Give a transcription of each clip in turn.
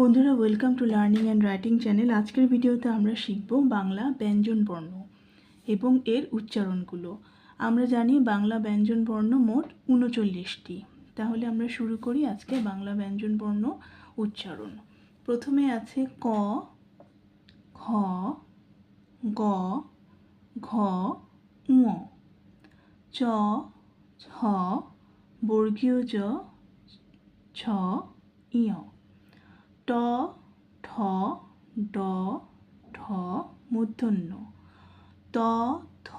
বন্ধুরা welcome to learning and writing channel আজকের ভিডিওতে আমরা শিখব বাংলা ব্যঞ্জন বর্ণ এবং এর উচ্চারণগুলো। আমরা জানি বাংলা ব্যঞ্জন বর্ণ মোট উনচল্লিশটি। তাহলে আমরা শুরু করি আজকে বাংলা ব্যঞ্জন বর্ণ উচ্চারণ। প্রথমে আছে ক খ গ, ঘ, ঙ। চ ছ বর্গীয় জ ছ ইয় ট, ঠ, ড ঢ মূর্ধন্য ত, থ,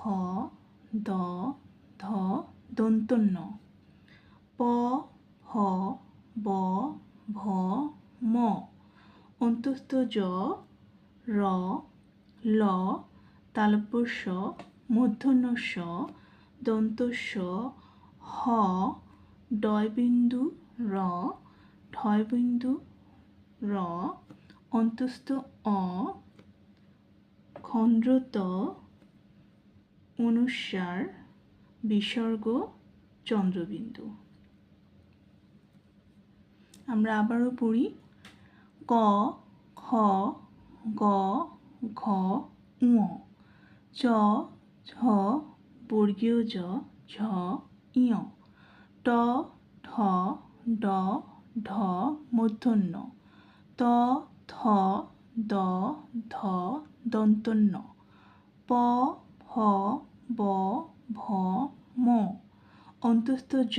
দ, ধ, দন্তন্য। প, হ, ব, ভ, ম। অন্তস্থ জ, র, ল তালব্যস্য মূর্ধন্য স দন্তস্য হ ডয়বিন্দু র ঢয়বিন্দু র অন্তস্থ অ খন্ডত অনুস্বার বিসর্গ চন্দ্রবিন্দু আমরা আবারও পড়ি। ক, খ, গ, ঘ, ঙ। চ ছ বর্গীয় জ, ঝ ইয় ট, ঠ, ড, ঢ মূর্ধন্য ত, থ, দ, ধ, দন্তন্য। প ফ ব, ভ, ম। অন্তস্থ জ,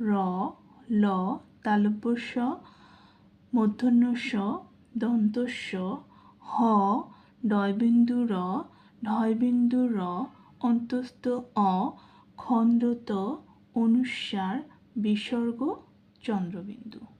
র, ল তালব্যস্য মূর্ধন্যস্য দন্তস্য, হ, ডয়বিন্দু র, ঢয়বিন্দু র, অন্তস্থ অ, খণ্ডত অনুস্বার বিসর্গ চন্দ্রবিন্দু।